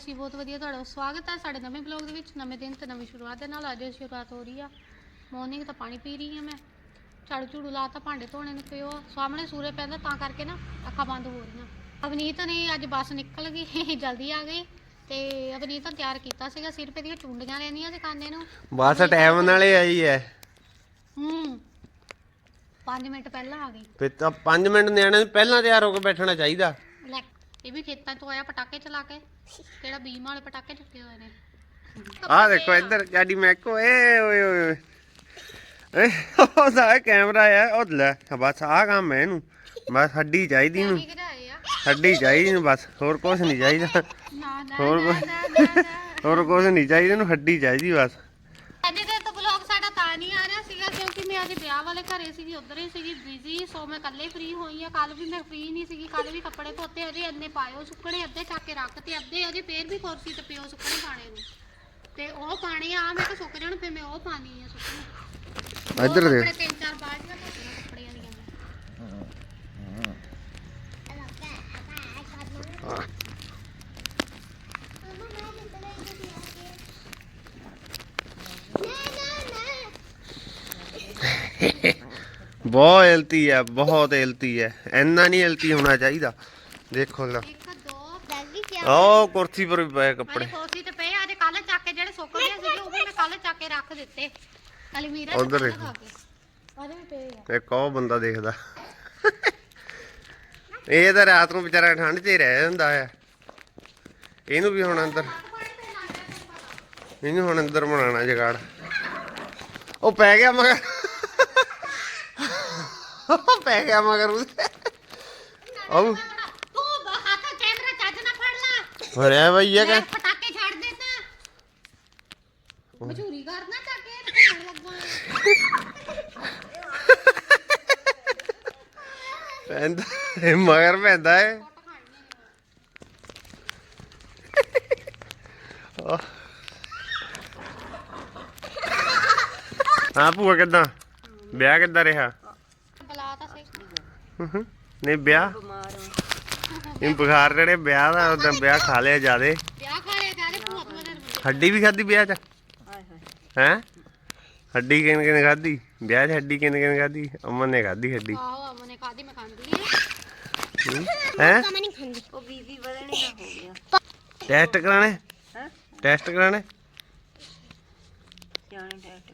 ਅਸੀਂ ਬਹੁਤ ਵਧੀਆ ਤੁਹਾਡਾ ਸਵਾਗਤ ਹੈ ਸਾਡੇ ਨਵੇਂ ਬਲੌਗ ਦੇ ਵਿੱਚ। ਨਵੇਂ ਦਿਨ ਤੇ ਨਵੀਂ ਸ਼ੁਰੂਆਤ ਦੇ ਨਾਲ ਅੱਜ ਸ਼ੁਰੂਆਤ ਹੋ ਰਹੀ ਆ। ਮਾਰਨਿੰਗ ਤਾਂ ਪਾਣੀ ਪੀ ਰਹੀ ਹਾਂ ਮੈਂ। ਝਾੜੂ ਝੂੜੂ ਲਾਤਾ ਭਾਂਡੇ ਧੋਣੇ ਨੂੰ ਪਿਓ ਆ। ਸਾਹਮਣੇ ਸੂਰਜ ਪੈਂਦਾ ਤਾਂ ਕਰਕੇ ਨਾ ਅੱਖਾਂ ਬੰਦ ਹੋ ਰਹੀਆਂ। ਅਵਨੀਤ ਨੇ ਅੱਜ ਬੱਸ ਨਿਕਲ ਗਈ ਜਲਦੀ ਆ ਗਈ ਤੇ ਅਵਨੀਤ ਨੇ ਤਿਆਰ ਕੀਤਾ ਸੀਗਾ ਸਿਰ ਤੇ ਦੀਆਂ ਚੁੰਡੀਆਂ ਰਹਿੰਦੀਆਂ ਸੀ ਕਾਨੇ ਨੂੰ। ਬਸ ਟਾਈਮ ਨਾਲੇ ਆਈ ਐ ਹੂੰ 5 ਮਿੰਟ ਪਹਿਲਾਂ ਆ ਗਈ। ਫਿਰ ਤਾਂ 5 ਮਿੰਟ ਨਿਆਣੇ ਨੂੰ ਪਹਿਲਾਂ ਤਿਆਰ ਹੋ ਕੇ ਬੈਠਣਾ ਚਾਹੀਦਾ। ਲੈ ਇਹ ਵੀ ਖੇਤਾਂ ਤੋਂ ਆਇਆ ਪਟਾਕੇ ਚਲਾ ਕੇ। ਕਿਹੜਾ ਬੀਮ ਵਾਲੇ ਪਟਾਕੇ ਚੱਕੇ ਹੋਏ ਨੇ? ਆਹ ਦੇਖੋ ਇੱਧਰ ਗਾਡੀ ਮੈਕ ਓਏ ਓਏ ਓਏ ਓਏ। ਏ ਉਹਦਾ ਕੈਮਰਾ ਆ ਉਹ ਲੈ ਬਸ ਆਹ ਕੰਮ ਹੈ ਇਹਨੂੰ। ਬਸ ਹੱਡੀ ਚਾਹੀਦੀ ਨੂੰ ਕੀ ਕਰਾਏ ਆ? ਹੱਡੀ ਚਾਹੀਦੀ ਨੂੰ ਬਸ ਹੋਰ ਕੁਝ ਨਹੀਂ ਚਾਹੀਦਾ। ਨਾ ਨਾ ਹੋਰ ਨਾ ਹੋਰ ਕੁਝ ਨਹੀਂ ਚਾਹੀਦਾ ਇਹਨੂੰ ਹੱਡੀ ਚਾਹੀਦੀ ਬਸ। ਦੇ ਤਾਂ ਵਲੌਗ ਸਾਡਾ ਤਾਂ ਨਹੀਂ ਆ ਰਿਹਾ ਸੀਗਾ ਕਿਉਂਕਿ ਮੈਂ ਅੱਜ ਵਿਆਹ ਵਾਲੇ ਘਰੇ ਸੀਗੀ ਉਧਰ ਹੀ ਸੀਗੀ ਬਿਜ਼ੀ ਸੋ ਮੈਂ ਇਕੱਲੇ ਫ੍ਰੀ ਹੋਈ ਆ। ਕੱਲ ਵੀ ਮੈਂ ਫ੍ਰੀ ਨਹੀਂ ਸੀਗੀ ਕੱਲ ਵੀ ਕੱਪੜੇ ਧੋਤੇ ਅਜੇ ਇੰਨੇ ਪਾਇਓ ਸੁੱਕਣੇ ਅੱਧੇ ਚੱਕ ਕੇ ਰੱਖ ਤੇ ਅੱਧੇ ਅਜੇ ਫੇਰ ਵੀ ਕੁਰਸੀ ਤੇ ਪਿਓ ਸੁੱਕਣੇ ਪਾਣੇ ਨੂੰ। ਤੇ ਉਹ ਪਾਣੇ ਆ ਮੈਂ ਕਿਹਾ ਸੁੱਕ ਜਾਣ ਫੇਰ ਮੈਂ ਉਹ ਪਾਣੀ ਆ ਸੁੱਕਣੇ। ਇੱਧਰ ਦੇਖ। ਕੱਪੜੇ ਤਿੰਨ ਚਾਰ ਬਾਲਟੀਆਂ ਧੋਤੀਆਂ ਕੱਪੜਿਆਂ ਦੀਆਂ। ਮੈਂ ਬਹੁਤ ਇਲਤੀ ਹੈ ਬਹੁਤ ਇਲਤੀ ਹੈ। ਇੰਨਾ ਨਹੀਂ ਇਲਤੀ ਹੋਣਾ ਚਾਹੀਦਾ। ਦੇਖੋ ਲੈ ਇੱਕ ਦੋ ਉਹ ਕੁਰਸੀ ਪਰ ਵੀ ਪਏ ਕੱਪੜੇ। ਕੁਰਸੀ ਤੇ ਪਏ ਅੱਜ ਕੱਲ ਚੱਕ ਕੇ ਜਿਹੜੇ ਸੁੱਕ ਗਏ ਸੀਗੇ ਉਹ ਵੀ ਮੈਂ ਕੱਲ ਚੱਕ ਕੇ ਰੱਖ ਦਿੱਤੇ। ਅਲਮੀਰਾ ਚ ਉੱਧਰ ਦੇਖੋ। ਉਹਦੇ ਵੀ ਪਏ ਆ। ਇੱਕ ਉਹ ਬੰਦਾ ਦੇਖਦਾ। ਇਹ ਤਾਂ ਰਾਤ ਨੂੰ ਵਿਚਾਰਾ ਠੰਡ 'ਚ ਹੀ ਰਹਿ ਜਾਂਦਾ ਹੈ ਇਹਨੂੰ ਵੀ ਹੁਣ ਅੰਦਰ ਇਹਨੂੰ ਹੁਣ ਅੰਦਰ ਬਣਾਉਣਾ ਜਗਾੜ। ਉਹ ਪੈ ਗਿਆ ਮਗਰ। ਪੈ ਗਿਆ ਮਗਰ ਉਹਦੇ ਉਹ ਤੂੰ ਬ- ਹੱਥ ਕੈਮਰਾ ਚੱਜ ਨਾ ਫੜ ਲੈ। ਭਰਿਆ ਭਈਆ ਮੈਂ ਕਿ ਪਟਾਕੇ ਛੱਡ ਦੇ ਤਾਂ ਮਝੂਰੀ ਕਰਨਾ ਚੱਕ ਕੇ। ਖਾਣ ਲੱਗਾ ਪੈਂਦਾ ਇਹ ਮਗਰ ਪੈਂਦਾ ਹਾਂ ਭੂਆ ਕਿੱਦਾਂ? ਵਿਆਹ ਕਿੱਦਾਂ ਰਿਹਾ? ਬੁਲਾ ਤਾਂ ਸਹੀ ਨਹੀਂ ਵਿਆਹ? ਇਹ ਬੁਖਾਰ ਜਿਹੜੇ ਵਿਆਹ ਦਾ ਉਦੋਂ ਵਿਆਹ ਖਾ ਲਿਆ ਜਿਆਦੇ। ਵਿਆਹ ਖਾ ਲਿਆ ਜਾਦੇ ਭੂਤ ਮਨੇ ਹੱਡੀ ਵੀ ਖਾਦੀ ਵਿਆਹ 'ਚ? ਹੈ? ਹੱਡੀ ਕਿਨ ਕਿਨ ਖਾਦੀ ਵਿਆਹ 'ਚ ਹੱਡੀ ਕਿਨ ਕਿਨ ਖਾਦੀ ਅਮਨ ਨੇ ਖਾਦੀ ਹੱਡੀ। ਆਹੋ ਅਮਨੇ ਮੈਂ ਖਾਂਦੀ ਹੈ? ਮੈਂ ਨਹੀਂ ਖਾਂਦੀ। ਉਹ ਬੀਬੀ ਵਧਣੀ ਨਾ ਹੋ ਗਿਆ ਟੈਸਟ ਕਰਾਣੇ? ਹੈ? ਟੈਸਟ ਕਰਾਣੇ ਸਿਆਣੇ ਟੈਸਟ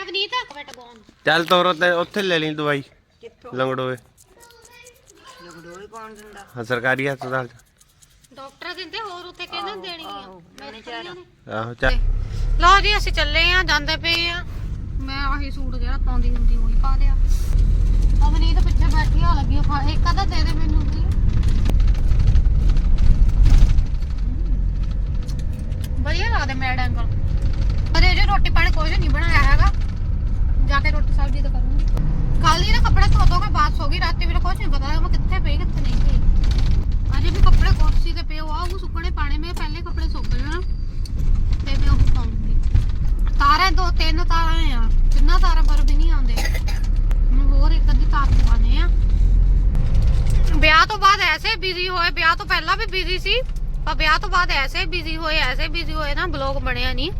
ਇਹ ਗੋਨ ਚੱਲ ਤੋਰੋ ਤੇ ਉੱਥੇ ਲੈ ਲਈ ਦਵਾਈ। ਕਿੱਥੋਂ? ਲੰਗੜੋਏ। ਲਗੜੋਏ ਕੌਣ ਦਿੰਦਾ? ਹਾਂ ਸਰਕਾਰੀ ਹਸਪਤਾਲ 'ਚ। ਡਾਕਟਰ ਦਿੰਦੇ ਹੋਰ ਉੱਥੇ ਕਹਿੰਦੇ ਦੇਣੀ ਆ ਆਹੋ, ਮੈਨੇ ਚਾਹਿਆ। ਆਹੋ ਚੱਲ। ਲਓ ਜੀ ਅਸੀਂ ਚੱਲੇ ਆ ਜਾਂਦੇ ਪਏ ਆ। ਮੈਂ ਆਹੀ ਸੂਟ ਜਿਹੜਾ ਪਾਉਂਦੀ ਹੁੰਦੀ ਉਹੀ ਪਾ ਲਿਆ। ਅਵਨੀਤ ਪਿੱਛੇ ਬੈਠੀ ਆ ਲੱਗੀ ਆ ਖਾ ਇੱਕ ਅੱਧਾ ਦੇ ਦੇ ਮੈਨੂੰ ਵੀ। ਵਧੀਆ ਲੱਗਦਾ ਮੈਡ ਐਂਗਲ। ਅਰੇ ਜੇ ਰੋਟੀ ਪਾਣੀ ਕੁਝ ਨਹੀਂ ਬਣਾਇਆ ਹੈਗਾ। ਜਾ ਕੇ ਰੋਟੀ ਸਬਜ਼ੀ ਤਾਂ ਕਰੂੰਗੀ। ਕੱਲ ਹੀ ਨਾ ਕੱਪੜੇ ਧੋ ਧੋ ਕੇ ਬਾਤ ਹੋ ਗਈ, ਰਾਤੀ ਮੈਨੂੰ ਕੁਝ ਨਹੀਂ ਪਤਾ ਮੈਂ ਕਿੱਥੇ ਪਈ, ਕਿੱਥੇ ਨਹੀਂ ਪਈ। ਅਜੇ ਵੀ ਕੱਪੜੇ ਕੁਰਸੀ ਤੇ ਪਏ ਆ ਉਹ ਸੁੱਕਣੇ ਪਾਣੇ ਮੈਂ ਪਹਿਲੇ ਕੱਪੜੇ ਸੁੱਕ ਜਾਣ ਤੇ ਮੈਂ ਉਹ ਪਾਉਂਗੀ। ਤਾਰੇ ਦੋ, ਤਿੰਨ ਤਾਰੇ ਆ ਤਿੰਨਾਂ ਤਾਰਾਂ ਪਰ ਵੀ ਨਹੀਂ ਆਉਂਦੇ। ਹੋਰ ਇੱਕ ਅੱਧੀ ਤਾਰ ਪਵਾਨੇ ਆ। ਵਿਆਹ ਤੋਂ ਬਾਅਦ ਐਸੇ ਬਿਜ਼ੀ ਹੋਏ, ਵਿਆਹ ਤੋਂ ਪਹਿਲਾਂ ਵੀ ਬਿਜ਼ੀ ਸੀ, ਪਰ ਵਿਆਹ ਤੋਂ ਬਾਅਦ ਐਸੇ ਬਿਜ਼ੀ ਹੋਏ, ਐਸੇ ਬਿਜ਼ੀ ਹੋਏ ਨਾ ਬਲੌਗ ਬਣਿਆ ਨਹੀਂ।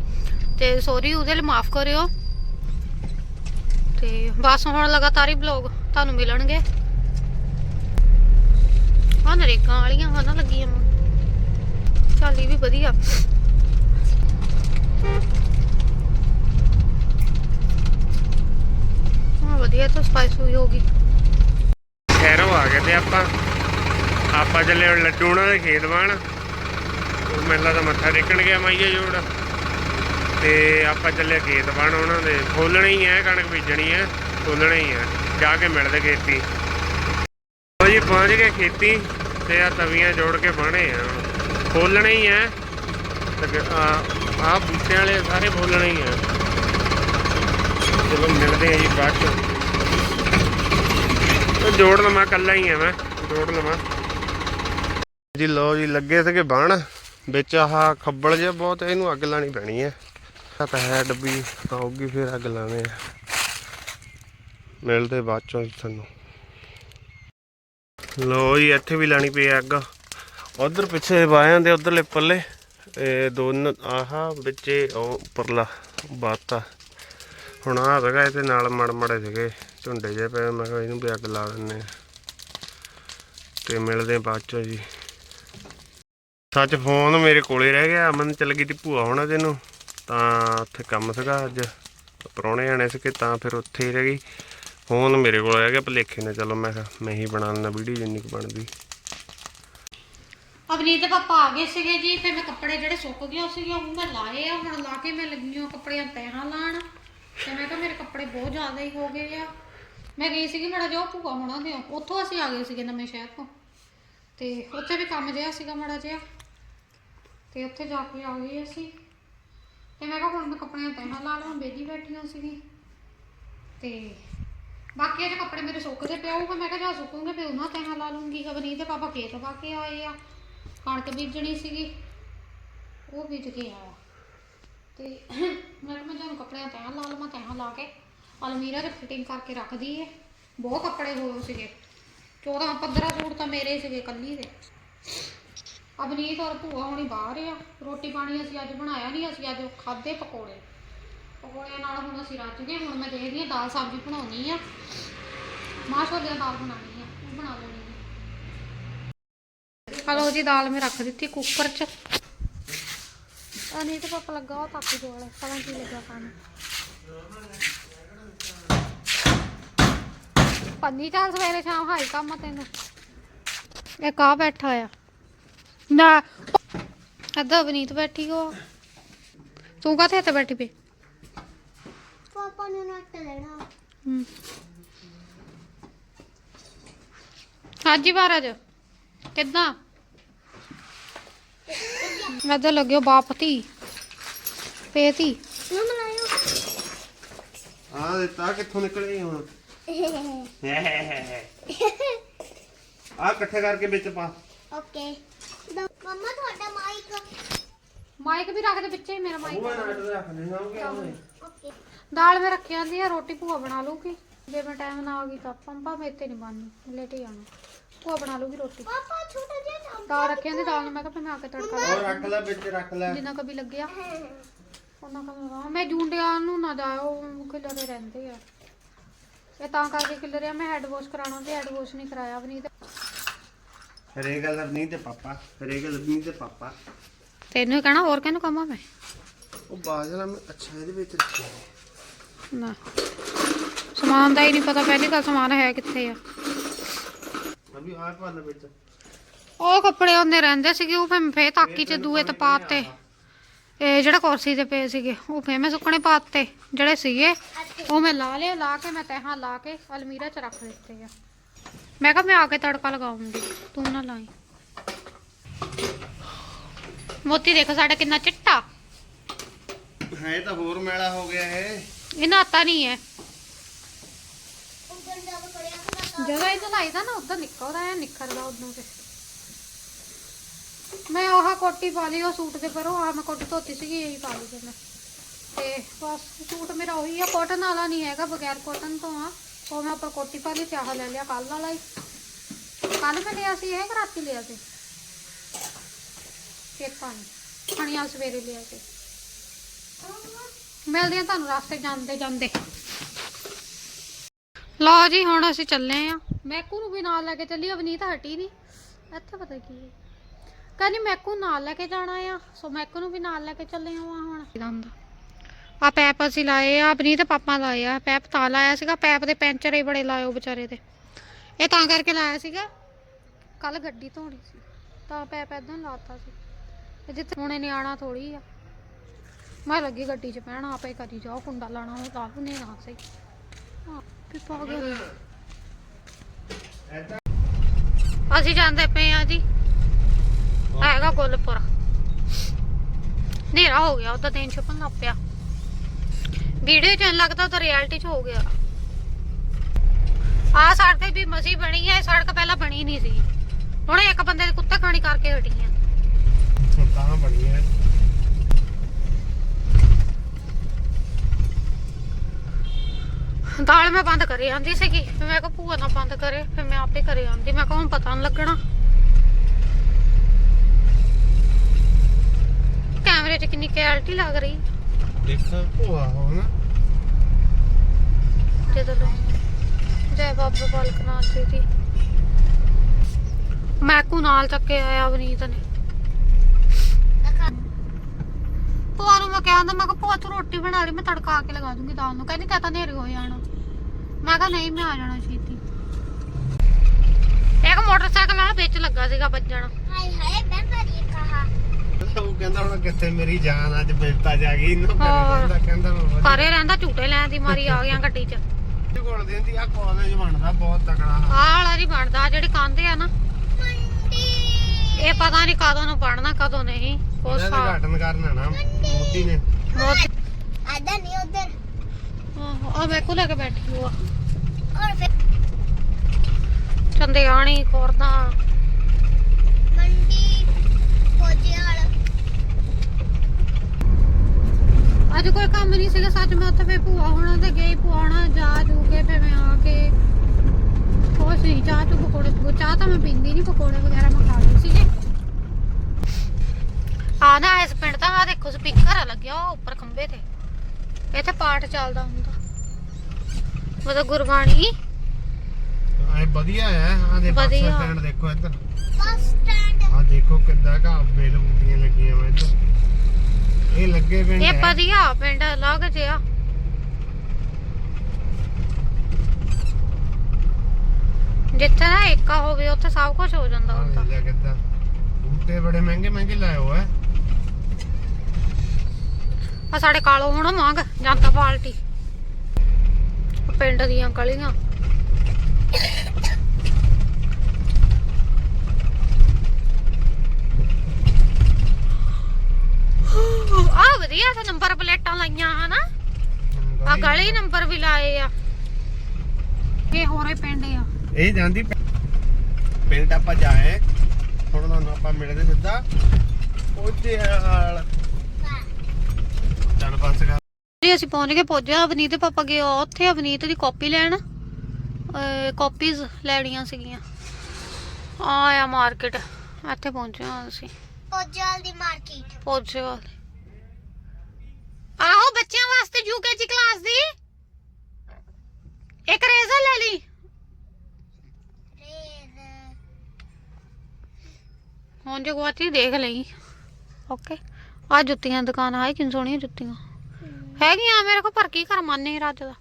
ਤੇ ਸੌਰੀ ਉਹਦੇ ਲਈ ਮਾਫ ਕਰਿਓ। ਤੇ ਬਸ ਹੁਣ ਲਗਾਤਾਰ ਹੀ ਬਲੌਗ ਤੁਹਾਨੂੰ ਮਿਲਣਗੇ। ਆ ਨਰੇਕਾਂ ਵਾਲੀਆਂ ਹਨ ਲੱਗੀਆਂ ਵਾਂ। ਵੀ ਵਧੀਆ। ਹਾਂ ਵਧੀਆ ਤਾਂ ਸਪਾਈਸ ਹੋਈ ਹੋਗੀ ਖੈਰੋਂ ਆ ਗਏ ਤੇ ਆਪਾਂ। ਆਪਾਂ ਚੱਲੇ ਲੱਡੂ ਉਹਨਾਂ ਦੇ ਖੇਤ ਬਾਣ ਉਹ ਮੈਨੂੰ ਲੱਗਦਾ ਮੱਥਾ ਟੇਕਣ ਗਿਆ ਮਾਈਏ ਜੋੜ ਤੇ ਆਪਾਂ ਚੱਲੇ ਖੇਤ ਬਣ ਉਹਨਾਂ ਦੇ ਫੋਲਣੇ ਹੀ ਐ ਕਣਕ ਬੀਜਣੀ ਹੈ ਫੋਲਣੇ ਹੀ ਹੈ, ਜਾ ਕੇ ਮਿਲਦੇ ਖੇਤੀ। ਉਹ ਜੀ, ਪਹੁੰਚ ਗਏ ਖੇਤੀ ਤੇ ਆ ਤਵੀਆਂ ਜੋੜ ਕੇ ਬਾਣੇ ਆ। ਫੋਲਣੇ ਹੀ ਐ ਆ ਬੂਟਿਆਂ ਵਾਲੇ ਸਾਰੇ ਫੋਲਣੇ ਹੀ ਐ ਚਲੋ, ਮਿਲਦੇ ਆ ਜੀ ਬਾਅਦ ਚ। ਜੋੜ ਲਵਾਂ ਕੱਲਾ ਹੀ ਆ ਮੈਂ, ਜੋੜ ਲਵਾਂ। ਜੀ ਲੋ ਜੀ, ਲੱਗੇ ਸੀਗੇ ਬਣ, ਵਿੱਚ ਆਹ ਖੱਬਲ ਜਿਹਾ ਬਹੁਤ, ਇਹਨੂੰ ਅੱਗ ਲਾਣੀ ਪੈਣੀ ਹੈ। ਤਾਂ ਹੈ ਡੱਬੀ ਆਉਗੀ ਫਿਰ ਅੱਗ ਲਾਣੇ ਆ। ਮਿਲਦੇ ਬਾਅਦ ਚੋਂ ਜੀ ਤੁਹਾਨੂੰ। ਲੋ ਜੀ, ਇੱਥੇ ਵੀ ਲਾਣੀ ਪਈ ਅੱਗ। ਉਧਰ ਪਿੱਛੇ ਬਾਇਆਂ ਦੇ ਉਧਰਲੇ ਪੱਲੇ, ਇਹ ਦੋਨ, ਆਹਾ, ਵਿੱਚੇ ਉਹ ਉੱਪਰਲਾ ਬਾਤਾ। ਹੁਣ ਆ ਹੈਗਾ ਇਹਦੇ ਨਾਲ ਮੜ ਮੜੇ ਸੀਗੇ, ਝੁੰਡੇ ਜੇ ਪਏ ਮੈਂ ਕਿਹਾ ਇਹਨੂੰ ਵੀ ਅੱਗ ਲਾ ਦਿੰਨੇ ਆ। ਤੇ ਮਿਲਦੇ ਬਾਅਦ ਚੋਂ ਜੀ। ਸੱਚ ਫੋਨ ਮੇਰੇ ਕੋਲੇ ਰਹਿ ਗਿਆ, ਅਮਨ ਚਲ ਗਈ ਤੇ ਭੂਆ ਹੋਣਾ ਤੈਨੂੰ। ਤਾਂ ਉੱਥੇ ਕੰਮ ਸੀਗਾ ਅੱਜ। ਪ੍ਰਾਹੁਣੇ ਆਣੇ ਸੀਗੇ ਤਾਂ ਫਿਰ ਉੱਥੇ ਹੀ ਰਹਿ ਗਈ। ਫੋਨ ਮੇਰੇ ਕੋਲ ਰਹਿ ਗਿਆ ਭਲੇਖੇ ਨੇ, ਚਲੋ ਮੈਂ ਕਿਹਾ ਮੈਂ ਹੀ ਬਣਾ ਲੈਣਾ ਵੀਡੀਓ ਜਿੰਨੀ ਕੁ ਬਣਦੀ। ਅਵਨੀਤ ਪਾਪਾ ਆ ਗਏ ਸੀਗੇ ਜੀ, ਫਿਰ ਮੈਂ ਕੱਪੜੇ ਜਿਹੜੇ ਸੁੱਕ ਗਏ ਸੀਗੇ, ਉਹ ਮੈਂ ਲਾਏ ਆ, ਹੁਣ ਲਾ ਕੇ ਮੈਂ ਲੱਗੀ ਹਾਂ ਕੱਪੜਿਆਂ ਤੈਹਾਂ ਲਾਣ ਤੇ ਮੈਂ ਕਿਹਾ ਮੇਰੇ ਕੱਪੜੇ ਬਹੁਤ ਜ਼ਿਆਦਾ ਹੀ ਹੋ ਗਏ ਆ। ਮੈਂ ਗਈ ਸੀਗੀ, ਮੜਾ ਜਿਹਾ ਭੂਆ ਹੋਣਾ ਦੇ ਉੱਥੋਂ ਅਸੀਂ ਆ ਗਏ ਸੀਗੇ ਨਵੇਂ ਸ਼ਹਿਰ ਤੋਂ। ਤੇ ਉੱਥੇ ਵੀ ਕੰਮ ਜਿਹਾ ਸੀਗਾ ਮੜਾ ਜਿਹਾ। ਤੇ ਉੱਥੇ ਜਾ ਕੇ ਆ ਗਏ ਅਸੀਂ। ਤੇ ਮੈਂ ਕਿਹਾ ਹੁਣ ਮੈਂ ਕੱਪੜਿਆਂ ਤੈਹਾਂ ਲਾ ਲਵਾਂ ਬੇਜੀ ਬੈਠੀਆਂ ਸੀਗੀ। ਤੇ ਬਾਕੀ ਅਜੇ ਕੱਪੜੇ ਮੇਰੇ ਸੁੱਕਦੇ ਪਏ ਮੈਂ ਕਿਹਾ ਜਾਂ ਸੁੱਕੂਗੇ, ਫਿਰ ਉਹਨਾਂ ਤੈਹਾਂ ਲਾ ਲੂੰਗੀ। ਅਵਨੀਤ ਦੇ ਪਾਪਾ ਖੇਤ ਪਾ ਕੇ ਆਏ ਆ, ਕਣਕ ਬੀਜਣੀ ਸੀਗੀ, ਉਹ ਬੀਜ ਕੇ ਆਇਆ। ਤੇ ਮੈਂ ਕਿਹਾ ਮੈਂ ਤੁਹਾਨੂੰ ਕੱਪੜਿਆਂ ਤੈਹਾਂ ਲਾ ਲਵਾਂ ਤੈਹਾਂ ਲਾ ਕੇ ਅਲਮੀਰਾ 'ਚ ਫਿਟਿੰਗ ਕਰਕੇ ਰੱਖਦੀ ਏ ਬਹੁਤ ਕੱਪੜੇ ਹੋਏ ਸੀਗੇ। 14 15 ਸੂਟ ਤਾਂ ਮੇਰੇ ਸੀਗੇ ਕੱਲੀ ਦੇ। ਅਵਨੀਤ ਔਰ ਭੂਆ ਹੋਣੀ ਬਾਹਰ ਆ। ਰੋਟੀ ਪਾਣੀ ਅਸੀਂ ਅੱਜ ਬਣਾਇਆ ਨਹੀਂ ਅਸੀਂ ਅੱਜ ਖਾਦੇ ਪਕੌੜੇ। ਪਕੌੜਿਆਂ ਨਾਲ ਹੁਣ ਅਸੀਂ ਰੱਜ ਗਏ, ਹੁਣ ਮੈਂ ਦੇਖਦੀ ਹਾਂ ਦਾਲ ਸਬਜ਼ੀ ਬਣਾਉਣੀ ਆ। ਮਾਂ ਛੋਲਿਆਂ ਦੀ ਦਾਲ ਬਣਾਉਣੀ ਆ, ਉਹ ਬਣਾ ਲੈਣੀ ਆ। ਹਲੋ ਜੀ, ਦਾਲ ਮੈਂ ਰੱਖ ਦਿੱਤੀ ਕੁੱਕਰ 'ਚ। ਅਨੀਤ ਪਾਪਾ ਲੱਗਾ, ਉਹ ਤਾਪੀ ਦੇ ਪਤਾ ਕੀ ਲੱਗਾ ਖਾਣ ਪੰਨੀ ਚਾਲ ਸਵੇਰੇ ਸ਼ਾਮ ਹਾਈ ਕੰਮ ਤੈਨੂੰ। ਇਹ ਕਾ ਬੈਠਾ ਆ। ਨਾ। ਅੱਧਾ ਬਨੀਤ ਬੈਠੀ ਹੋ ਤੂੰ ਕਾਹਤੇ ਇੱਥੇ ਬੈਠੀ ਪਈ? ਪਾਪਾ ਨੂੰ ਨੱਟ ਲੈਣਾ। ਹਮ। ਹਾਂਜੀ ਮਹਾਰਾਜ ਕਿੱਦਾਂ? ਇੱਧਰ ਲੱਗਿਓ ਬਾਪ ਧੀ। ਪੇਤੀ ਨੂੰ ਮਨਾਇਓ ਆ ਦਿੱਤਾ ਕਿੱਥੋਂ ਨਿਕਲੇ ਹੁਣ? ਆ ਇਕੱਠੇ ਕਰਕੇ ਵਿੱਚ ਪਾ। ਓਕੇ। ਮਾਈਕ ਵੀ ਰੱਖ ਦੇ ਪਿੱਛੇ ਮੇਰਾ ਮਾਈਕ ਉਹ ਨਾਟ ਰੱਖ ਲੈਣਾ ਉਹ ਕਿਆ ਹੋਏ ਓਕੇ। ਦਾਲ ਮੈਂ ਰੱਖੀ ਆਂਦੀ ਆ ਰੋਟੀ ਭੂਆ ਬਣਾ ਲੂਗੀ ਜੇ ਮੈਂ ਟਾਈਮ ਨਾ ਆ ਗਈ ਤਾਂ ਪੰਪਾ ਮੇਰੇ ਤੇ ਨਹੀਂ ਬਣਨੀ ਲੇਟ ਹੀ ਜਾਣਾ ਭੂਆ ਬਣਾ ਲੂਗੀ ਰੋਟੀ। ਪਾਪਾ ਛੋਟਾ ਜਿਹਾ ਚਮਚ ਦਾਲ ਰੱਖੀ ਆਂਦੀ ਦਾਲ ਨੂੰ ਮੈਂ ਕਿਹਾ ਫਿਰ ਮੈਂ ਆ ਕੇ ਤੜਕਾ ਲਾ ਉਹ ਰੱਖ ਲੈ ਵਿੱਚ ਰੱਖ ਲੈ। ਜਿੰਨਾ ਕभी ਲੱਗਿਆ। ਉਹਨਾਂ ਕਾ ਮੈਂ ਜੂੰਡਿਆਂ ਨੂੰ ਨਾ ਜਾਓ ਖਿਲਰੇ ਰਹਿੰਦੇ ਆ। ਇਹ ਤਾਂ ਕਰਕੇ ਖਿਲਰਿਆ ਮੈਂ ਹੈਡ ਵਾਸ਼ ਕਰਾਉਣਾ ਤੇ ਹੈਡ ਵਾਸ਼ ਨਹੀਂ ਕਰਾਇਆ ਵੀ ਨਹੀਂ ਤੇ ਹਰੇ ਗੱਲ ਨਹੀਂ ਤੇ ਪਾਪਾ ਹਰੇ ਗੱਲ ਨਹੀਂ ਤੇ ਪਾਪਾ। ਤੈਨੂੰ ਹੀ ਕਹਿਣਾ ਹੋਰ ਕਿਹਨੂੰ ਕਹਾਂ ਮੈਂ? ਉਹ ਬਾਜਰਾ ਮੈਂ ਅੱਛਾ ਇਹਦੇ ਵਿੱਚ ਰੱਖਿਆ ਨਾ। ਸਮਾਨ ਦਾ ਹੀ ਨਹੀਂ ਪਤਾ ਪਹਿਲੀ ਗੱਲ ਸਮਾਨ ਹੈ ਕਿੱਥੇ ਆ? ਅਭੀ ਆ ਪਾ ਲੈ ਵਿੱਚ। ਉਹ ਕੱਪੜੇ ਉਹਨੇ ਰਹਿੰਦੇ ਸੀਗੇ ਉਹ ਫਿਰ ਫੇਰ ਤਾਕੀ ਚ ਦੂਏ ਤੇ ਪਾਤੇ ਇਹ ਜਿਹੜਾ ਕੁਰਸੀ ਤੇ ਪਏ ਸੀਗੇ ਉਹ ਫੇਰ ਮੈਂ ਸੁੱਕਣੇ ਪਾਤੇ। ਜਿਹੜੇ ਸੀਗੇ ਉਹ ਮੈਂ ਲਾ ਲਿਆ ਲਾ ਕੇ ਮੈਂ ਤਹਾਂ ਲਾ ਕੇ ਅਲਮੀਰਾ ਚ ਰੱਖ ਦਿੱਤੇ ਆ। ਮੈਂ ਕਿਹਾ ਮੈਂ ਆ ਕੇ ਤੜਕਾ ਲਗਾਉਂਗੀ ਤੂੰ ਨਾ ਲਾਈ। ਮੋਤੀ ਦੇਖ ਸਾਡਾ ਕਿੰਨਾ ਚਿੱਟਾ। ਹੈ ਤਾਂ ਹੋਰ ਮੈਲਾ ਹੋ ਗਿਆ ਇਹ। ਇਹ ਨਾਤਾ ਨਹੀਂ ਹੈ ਜਦੋਂ ਇਹ ਲਾਈਦਾ ਨਾ ਉਦੋਂ ਨਿਕਲਦਾ ਹੈ ਨਿਖਰਦਾ ਉਦੋਂ ਤੇ। ਮੈਂ ਉਹ ਕੋਟੀ ਪਾ ਲਈ ਉਹ ਸੂਟ ਦੇ ਪਰੋਂ ਆ ਮੈਂ ਕੋਟੀ ਧੋਤੀ ਸੀਗੀ ਇਹੀ ਪਾ ਲਈ ਫਿਰ ਮੈਂ। ਤੇ ਬਸ ਸੂਟ ਮੇਰਾ ਉਹੀ ਆ ਕਾਟਨ ਵਾਲਾ ਨਹੀਂ ਹੈਗਾ ਬਗੈਰ ਕਾਟਨ ਤੋਂ ਆ। ਉਹ ਮੈਂ ਉੱਪਰ ਕੋਟੀ ਪਾ ਲਈ ਤੇ ਆਹ ਲੈ ਲਿਆ ਕੱਲ ਵਾਲਾ ਹੀ। ਕੱਲ ਮੈਂ ਲਿਆ ਸੀ, ਇਹ ਕਿ ਰਾਤੀ ਲਿਆ ਸੀ? ਚੇਤਾ ਨਹੀਂ ਖਣੀਆਂ ਸਵੇਰੇ ਲਿਆ ਸੀ। ਮਿਲਦੇ ਆ ਤੁਹਾਨੂੰ ਰਸਤੇ ਜਾਂਦੇ ਜਾਂਦੇ। ਲਓ ਜੀ, ਹੁਣ ਅਸੀਂ ਚੱਲੇ ਆ ਮੈਕੂ ਨੂੰ ਵੀ ਨਾਲ ਲੈ ਕੇ ਚੱਲੀ ਅਵਨੀਤ ਹਟੀ ਨਹੀਂ। ਇੱਥੇ ਪਤਾ ਕੀ ਹੈ? ਕਹਿੰਦੀ, ਮੈਕੂ ਨਾਲ ਲੈ ਕੇ ਜਾਣਾ ਆ। ਸੋ ਮੈਕੂ ਨੂੰ ਵੀ ਨਾਲ ਲੈ ਕੇ ਚੱਲੇ ਆ ਹੁਣ। ਜਾਂਦਾ। ਆ ਪੈਪ ਅਸੀਂ ਲਾਏ ਆ ਅਵਨੀਤ ਪਾਪਾ ਲਾਏ ਆ, ਪੈਪ ਤਾਂ ਲਾਇਆ ਸੀਗਾ, ਪੈਪ ਦੇ ਪੈਂਚਰ ਹੀ ਬੜੇ ਲਾਏ ਉਹ ਵਿਚਾਰੇ ਦੇ। ਇਹ ਤਾਂ ਕਰਕੇ ਲਾਇਆ ਸੀਗਾ। ਕੱਲ ਗੱਡੀ ਧੋਣੀ ਸੀ, ਤਾਂ ਪੈਪ ਏਦਾਂ ਹੀ ਲਾਤਾ ਸੀ। ਜਿੱਥੇ ਹੁਣੇ ਨਿਆਣਾ ਥੋੜੀ ਆ। ਮੈਂ ਲੱਗੀ ਗੱਡੀ 'ਚ ਪੈਣਾ ਆਪੇ ਕਰੀ ਜਾਓ, ਕੁੰਡਾ ਲਾਣਾ ਉਹ ਲਾ ਲੂ ਨਾ ਸਹੀ। ਹਾਂ ਵੀ ਗਿਆ? ਅਸੀਂ ਜਾਂਦੇ ਪਏ ਆ ਜੀ। ਹੈਗਾ ਗੁੱਲਪੁਰ। ਹਨੇਰਾ ਹੋ ਗਿਆ ਉਹਦਾ ਦਿਨ ਛੁਪਣ ਲੱਗ ਪਿਆ। ਵੀਡੀਓ ਚ ਲੱਗਦਾ ਤਾਂ ਰਿਐਲਿਟੀ ਚ ਹੋ ਗਿਆ। ਆ ਸੜਕ ਵੀ ਮਸੀ ਬਣੀ ਹੈ ਸੜਕ ਪਹਿਲਾਂ ਬਣੀ ਨਹੀਂ ਸੀ। ਹੁਣ ਇੱਕ ਬੰਦੇ ਦੇ ਕੁੱਤੇ ਖਾਣੀ ਕਰਕੇ ਹਟੀ ਆ। ਹੁਣ ਤਾਂ ਬਣੀ ਹੈ ਦਾਲ ਮੈਂ ਬੰਦ ਕਰੀ ਆਂਦੀ ਸੀਗੀ ਫਿਰ ਮੈਂ ਕਿਹਾ ਭੂਆ ਨਾ ਬੰਦ ਕਰੇ ਫਿਰ ਮੈਂ ਆਪੇ ਕਰੇ ਆਂਦੀ ਮੈਂ ਕਿਹਾ ਹੁਣ ਪਤਾ ਨਹੀਂ ਲੱਗਣਾ। ਚ ਕਿੰਨੀ ਕੈਲਟੀ ਲੱਗ ਰਹੀ। ਦੇਖ। ਭੂਆ ਹੋ ਨਾ। ਜਦੋਂ ਲੋ ਜੈ ਬਾਬਾ ਬਾਲਕ ਨਾਥ ਜੀ ਦੀ। ਮੈਕੂ ਨਾਲ ਚੱਕੇ ਆਇਆ ਅਵਨੀਤ ਨੇ। ਭੂਆ ਨੂੰ ਮੈਂ ਕਹਿੰਦਾ ਮੈਂ ਕਿਹਾ ਭੂਆ ਤੂੰ ਰੋਟੀ ਬਣਾ ਲਈ ਮੈਂ ਤੜਕਾ ਕੇ ਲਗਾ ਦੂੰਗੀ ਦਾਲ ਨੂੰ। ਕਹਿੰਦੀ ਕਹਤਾ ਨੇਰੇ ਹੋ ਜਾਣਾ। ਮੈਂ ਕਿਹਾ ਨਹੀਂ ਮੈਂ ਆ ਜਾਣਾ ਛੇਤੀ। ਇੱਕ ਮੋਟਰਸਾਈਕਲ ਵਾਲਾ ਵਿੱਚ ਲੱਗਾ ਸੀਗਾ ਵੱਜਣ। ਹਾਏ ਹਾਏ ਮੈਂ ਮਰੀ ਕਹਾ ਉਹ ਕਹਿੰਦਾ ਹੁਣ ਕਿੱਥੇ ਮੇਰੀ ਜਾਨ ਅੱਜ ਬਿਲਤਾ ਜਾ ਗਈ ਇਹਨੂੰ ਘਰੇ ਹੋਰ। ਰਹਿੰਦਾ ਕਹਿੰਦਾ ਮੈਂ ਵਧੀਆ। ਘਰੇ ਰਹਿੰਦਾ ਝੂਟੇ ਲੈਣ ਦੀ ਮਾਰੀ ਆ ਗਿਆ ਗੱਡੀ 'ਚ। ਕੋਲ ਦਿੰਦੀ ਆ ਕਾਲਜ ਬਣਦਾ ਬਹੁਤ ਤਕੜਾ। ਆਹ ਵਾਲਾ ਨਹੀਂ ਬਣਦਾ ਆਹ ਜਿਹੜੀ ਕੰਧ ਆ ਨਾ। ਮੰਡੀ ਇਹ ਪਤਾ ਨਹੀਂ ਕਦੋਂ ਨੂੰ ਬਣਨਾ ਕਦੋਂ ਨਹੀਂ। ਉਹਦਾ ਕੋਸਾ ਉਦਘਾਟਨ ਕਰਨਾ ਨਾ ਮੋਦੀ ਨੇ। ਆਦਾ ਨਹੀਂ ਉਧਰ। ਆ ਮੈਂ ਕੋ ਲੈ ਕੇ ਬੈਠੀ ਹੂੰ ਔਰ ਫਿਰ ਚੰਦਿਆਣੀ ਖੋਰਦਾ। ਮੰਡੀ ਪੋਜਿਆਲ ਅੱਜ ਕੋਈ ਕੰਮ ਨਹੀਂ ਸੀਗਾ ਸੱਚ ਮੈਂ ਉੱਥੇ ਫੇ ਭੂਆ ਹੋਣਾ ਤੇ ਗਈ ਭੂਆ ਹੋਣਾ ਜਾ ਜੂ ਕੇ ਫੇ ਮੈਂ ਆ ਕੇ ਕੁਛ ਨਹੀਂ ਚਾਹ ਚੂ ਪਕੌੜੇ ਚਾਹ ਤਾਂ ਮੈਂ ਪੀਂਦੀ ਨਹੀਂ ਪਕੌੜੇ ਵਗੈਰਾ ਮੈਂ ਖਾ ਲਈ ਸੀਗੇ। ਆ ਨਾ ਇਸ ਪਿੰਡ ਤਾਂ ਆ ਦੇਖੋ ਸਪੀਕਰ ਆ ਲੱਗਿਆ ਉਹ ਉੱਪਰ ਖੰਬੇ ਤੇ। ਇੱਥੇ ਪਾਠ ਚੱਲਦਾ ਹੁੰਦਾ। ਮਤਲਬ ਗੁਰਬਾਣੀ? ਆਏ ਵਧੀਆ ਹੈ ਆ ਦੇ ਬੱਸ। ਸਟੈਂਡ ਦੇਖੋ ਇੱਧਰ। Bus stand. ਆ ਦੇਖੋ ਕਿੱਦਾਂ ਘਾ ਬੇਲ ਬੂਟੀਆਂ ਲੱਗੀਆਂ ਵਾ ਇੱਧਰ। ਇਹ ਲੱਗੇ ਪਿੰਡ ਇਹ ਹੈ। ਵਧੀਆ ਪਿੰਡ ਅਲੱਗ ਜਿਹਾ। ਜਿੱਥੇ ਨਾ ਏਕਾ ਹੋਵੇ ਉੱਥੇ ਸਭ ਕੁਝ ਹੋ ਜਾਂਦਾ ਆਹ ਹੁੰਦਾ। ਦੇਖ ਲਿਆ ਕਿੱਦਾਂ। ਬੂਟੇ ਬੜੇ ਮਹਿੰਗੇ ਮਹਿੰਗੇ ਲਾਏ ਹੋਏ ਆ ਆ ਸਾਡੇ ਕਾਲੋ ਹੁਣ ਮੰਗ ਜਨਤਾ ਪਾਰਟੀ। ਪਿੰਡ ਦੀਆਂ ਗਲੀਆਂ ਆ ਵਧੀਆ ਤੇ ਨੰਬਰ ਪਲੇਟਾਂ ਲਾਈਆਂ ਹਨਾ। ਆ ਗਲੀ ਨੰਬਰ ਵੀ ਲਾਏ ਆ। ਇਹ ਹੋਰੇ ਪਿੰਡ ਆ। ਇਹ ਜਾਂਦੀ ਪਿੰਡ ਆਪਾਂ ਜਾਏ। ਹੁਣ ਤੁਹਾਨੂੰ ਆਪਾਂ ਮਿਲਦੇ ਸਿੱਧਾ। ਪਹੁੰਚੇ ਹਾਲ ਚੱਲ ਬੱਸ ਕਰ। ਜੀ ਅਸੀਂ ਪਹੁੰਚ ਗਏ ਪਹੁੰਚਿਆ ਅਵਨੀਤ ਦੇ ਪਾਪਾ ਗਏ ਉੱਥੇ ਅਵਨੀਤ ਦੀ ਕਾਪੀ ਲੈਣ। ਕਾਪੀਜ਼ ਲੈਣੀਆਂ ਸੀਗੀਆਂ। ਆ ਆ ਮਾਰਕੀਟ ਇੱਥੇ ਪਹੁੰਚੇ ਹਾਂ ਅਸੀਂ। ਪੋਜਿਆਲ ਦੀ ਮਾਰਕੀਟ। ਪਹੁੰਚੇ ਵਾਲੇ। ਆਹੋ ਬੱਚਿਆਂ ਵਾਸਤੇ ਯੂਕੇਜੀ ਕਲਾਸ ਦੀ। ਇੱਕ ਰੇਜ਼ਰ ਲੈ ਲਈ। ਰੇਜ਼ ਹੁਣ ਜੇ ਗੁਆਚੀ ਦੇਖ ਲਈ। ਓਕੇ ਆ ਜੁੱਤੀਆਂ ਦੁਕਾਨ ਆਈ ਕਿੰਨ ਸੋਹਣੀਆਂ ਜੁੱਤੀਆਂ। ਹੈਗੀਆਂ ਮੇਰੇ ਕੋਲ ਪਰ ਕੀ ਕਰ ਮੰਨੇ ਰਾਜ ਦਾ।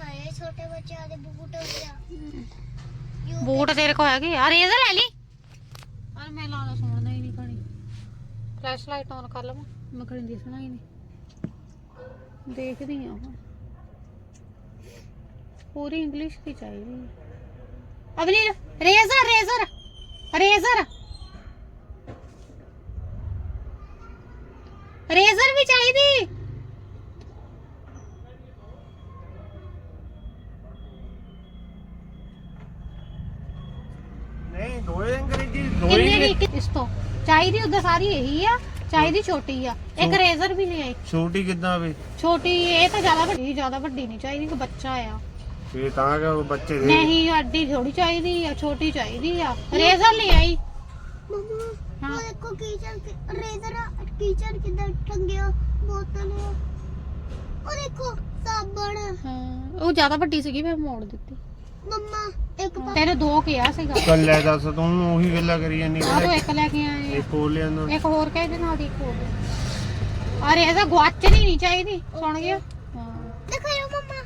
ਹਾਏ ਛੋਟੇ ਬੱਚਿਆਂ ਦੇ ਬੂਟ ਹੋ ਗਿਆ ਬੂਟ ਤੇਰੇ ਕੋਲ ਹੈਗੇ ਯਾਰ ਰੇਜ਼ਰ ਲੈ ਲਈ। ਪਰ ਮੈਂ ਲਾਣਾ ਸੁਣਨਾ ਹੀ ਨਹੀਂ ਕਣੀ ਫਲੈਸ਼ ਲਾਈਟ ਆਨ ਕਰ ਲਵਾਂ। ਮੈਂ ਕਣੀ ਦਿਸਣਾ ਹੀ ਨਹੀਂ ਦੇਖਦੀ ਆ ਹੁਣ। ਪੂਰੀ ਇੰਗਲਿਸ਼ ਦੀ ਚਾਹੀਦੀ ਹੈ Avni razor razor razor razor ਵੀ ਚਾਹੀਦੀ। ਨਹੀਂ ਦੋਏ ਅੰਗਰੇਜ਼ੀ ਕਿੰਨੇ ਹੀ ਦੀ ਇਸ ਤੋਂ ਚਾਹੀਦੀ ਉਹਦਾ ਸਾਰੀ ਇਹੀ ਆ ਚਾਹੀਦੀ ਛੋਟੀ ਆ। ਇੱਕ ਰੇਜ਼ਰ ਵੀ ਲੈ ਆਈ। ਛੋਟੀ ਕਿੱਦਾਂ ਵੇ? ਛੋਟੀ ਇਹ ਤਾਂ ਜ਼ਿਆਦਾ ਵੱਡੀ ਜ਼ਿਆਦਾ ਵੱਡੀ ਨਹੀਂ ਚਾਹੀਦੀ ਕਿ ਬੱਚਾ ਆ। ਇਹ ਤਾਂ ਕਿ ਉਹ ਬੱਚੇ ਦੇ। ਨਹੀਂ ਅੱਡੀ ਥੋੜੀ ਚਾਹੀਦੀ ਆ ਛੋਟੀ ਚਾਹੀਦੀ ਆ। ਰੇਜ਼ਰ ਲੈ ਆਈ। ਮਮਾ ਹਾਂ। ਉਹ ਦੇਖੋ ਕਿਚਨ ਰੇਜ਼ਰ ਕਿਚਨ ਕਿਦਾਂ ਟੰਗਿਆ ਬੋਤਲ ਉਹ ਦੇਖੋ ਸਾਬਣ ਹਾਂ ਉਹ ਜ਼ਿਆਦਾ ਵੱਡੀ ਸੀਗੀ ਮੈਂ ਮੋੜ ਦਿੱਤੀ। ਮਮਾ ਇੱਕ ਪਾ- ਤੇਰੇ ਦੋ ਕਿਹਾ ਸੀਗਾ। ਕੱਲ ਲੈ ਦੱਸ ਤੂੰ ਉਹੀ ਗੱਲਾਂ ਕਰੀ ਜਾਂਦੀ ਆ ਤੂੰ ਇੱਕ ਲੈ ਕੇ ਆਏ ਇਹ ਆ। ਕੋਲ ਲਿਆਂਦਾ। ਇੱਕ ਹੋਰ ਕਹਿ ਦੇ ਨਾਲ ਦੀ ਇੱਕ ਹੋਰ। ਅਰੇ ਇਹਦਾ ਗੁਆਚਣੀ ਨਹੀਂ ਚਾਹੀਦੀ। ਸੁਣ ਗਿਆ? ਹਾਂ। ਦਿਖਾਓ ਮਮਾ।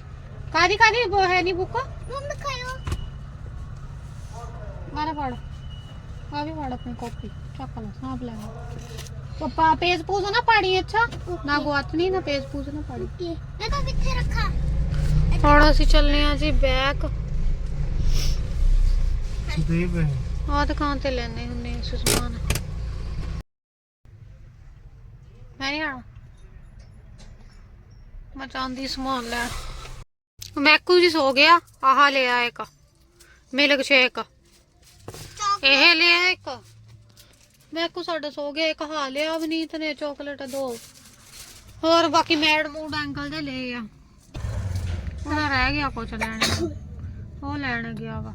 ਕਾਦੀ ਕਾਦੀ ਉਹ ਹੈ ਨਹੀਂ ਬੁੱਕ? ਮਮ ਦਿਖਾਓ ਮਾਰਾ ਫੜ। ਆ ਵੀ ਫੜ ਆਪਣੀ ਕਾਪੀ ਚੱਕ ਲੈ ਸਾਂਭ ਲੈ। ਪਪਾ ਪੇਜ ਪੂਜ ਨਾ ਪਾੜੀ ਅੱਛਾ? ਨਾ ਗੁਆਚਣੀ ਨਾ ਪੇਜ ਪੂਜ ਨਾ ਪਾੜੀ ਓਕੇ। ਮੈਂ ਤਾਂ ਕਿੱਥੇ ਰੱਖਾਂ? ਹੁਣ ਅਸੀਂ ਚੱਲਨੇ ਆ ਜੀ ਬੈਕ ਦੇ ਪਏ। ਆਹ ਦੁਕਾਨ ਤੇ ਲੈਣੇ ਹੁੰਦੇ ਆ ਸਮਾਨ। ਮੈਂ ਨਹੀਂ ਆਣਾ ਮੈਂ ਚਾਹੁੰਦੀ ਸਮਾਨ ਲੈਣ ਮੈਕੂ ਜੀ ਸੋ ਗਿਆ, ਆਹ ਲਿਆ ਇੱਕ। ਮਿਲਕ ਸ਼ੇਕ ਇਹ ਲਿਆ ਇੱਕ। ਮੈਕੂ ਸਾਡਾ ਸੋ ਗਿਆ, ਇੱਕ ਹਾ ਲਿਆ ਅਵਨੀਤ ਨੇ, ਚਾਕਲੇਟ ਦੋ। ਹੋਰ ਬਾਕੀ ਮੈਡ ਮੂਡ ਅੰਕਲ ਦੇ ਲਏ ਆ। ਹੁਣ ਰਹਿ ਗਿਆ ਕੁਛ ਲੈਣ। ਉਹ ਲੈਣ ਗਿਆ ਵਾ।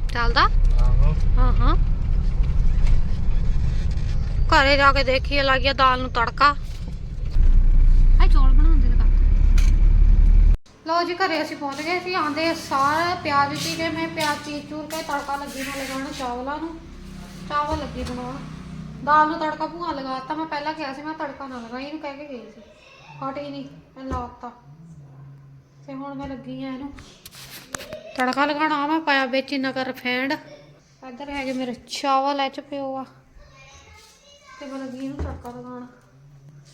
ਚੱਲਦਾ ਆਹੋ। ਹਾਂ ਹਾਂ। ਘਰੇ ਜਾ ਕੇ ਦੇਖੀਏ ਲੱਗ ਗਿਆ ਦਾਲ ਨੂੰ ਤੜਕਾ। ਆ ਚੌਲ ਬਣਾਉਂਦੇ ਨੇ ਲਓ ਜੀ ਘਰੇ ਅਸੀਂ ਪਹੁੰਚ ਗਏ ਸੀ ਆਂਦੇ ਸਾਰਾ ਪਿਆਜ਼ ਚੀਰੇ ਮੈਂ ਪਿਆਜ਼ ਚੀਰ ਚੂਰ ਕੇ ਤੜਕਾ ਲੱਗੀ ਨਾਲ ਲਗਾਉਣ ਚਾਵਲਾਂ ਨੂੰ। ਚਾਵਲ ਲੱਗੀ ਬਣਾਉਣ ਦਾਲ ਨੂੰ ਤੜਕਾ ਭੂਆ ਲਗਾਤਾ ਮੈਂ ਪਹਿਲਾਂ ਕਿਹਾ ਸੀ ਮੈਂ ਤੜਕਾ ਨਾ ਲਗਾਈ ਇਹਨੂੰ ਕਹਿ ਕੇ ਗਈ ਸੀ। ਹਟ ਹੀ ਨਹੀਂ ਮੈਂ ਲਾਤਾ ਤੇ ਹੁਣ ਮੈਂ ਲੱਗੀ ਆ ਇਹਨੂੰ। ਤੜਕਾ ਲਗਾਉਣਾ ਮੈਂ ਪਾਇਆ ਵਿੱਚ ਇੰਨਾ ਕਰ ਫੈਂਡ। ਇੱਧਰ ਹੈਗੇ ਮੇਰੇ ਚਾਵਲ ਐ ਪਿਓ ਆ। ਤੇ ਮੈਂ ਲੱਗੀ ਇਹਨੂੰ ਤੜਕਾ ਲਗਾਉਣ।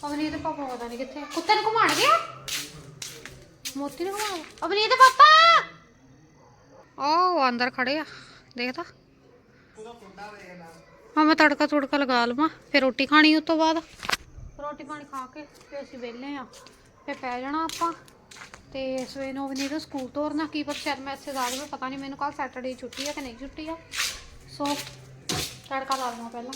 ਅਵਨੀਤ ਪਾਪਾ ਪਤਾ ਨਹੀਂ ਕਿੱਥੇ ਕੁੱਤੇ ਨੂੰ ਘੁਮਾਣ ਗਿਆ? ਮੋਤੀ ਨੂੰ ਘੁਮਾਣ ਅਵਨੀਤ ਪਾਪਾ! ਉਹ ਅੰਦਰ ਖੜੇ ਆ। ਦੇਖਦਾ ਹਾਂ, ਮੈਂ ਤੜਕਾ ਤੁੜਕਾ ਲਗਾ ਲਵਾਂ, ਫਿਰ ਰੋਟੀ ਖਾਣੀ ਉਸ ਤੋਂ ਬਾਅਦ। ਰੋਟੀ ਪਾਣੀ ਖਾ ਕੇ, ਫਿਰ ਅਸੀਂ ਵਿਹਲੇ ਆ। ਫਿਰ ਪੈ ਜਾਣਾ ਆਪਾਂ। ਤੇ ਸਵੇਰ ਨੂੰ ਅਵਨੀਤ ਨੂੰ ਸਕੂਲ ਤੋਰਨਾ, ਕੀ ਪਤਾ ਸ਼ਾਇਦ ਮੈਂ ਇੱਥੇ ਆ ਜਾਵੇ ਪਤਾ ਨਹੀਂ ਮੈਨੂੰ ਕੱਲ ਸੈਟਰਡੇ ਛੁੱਟੀ ਆ ਕਿ ਨਹੀਂ ਛੁੱਟੀ ਆ। ਸੋ ਤੜਕਾ ਲਾ ਲਵਾਂ ਪਹਿਲਾਂ।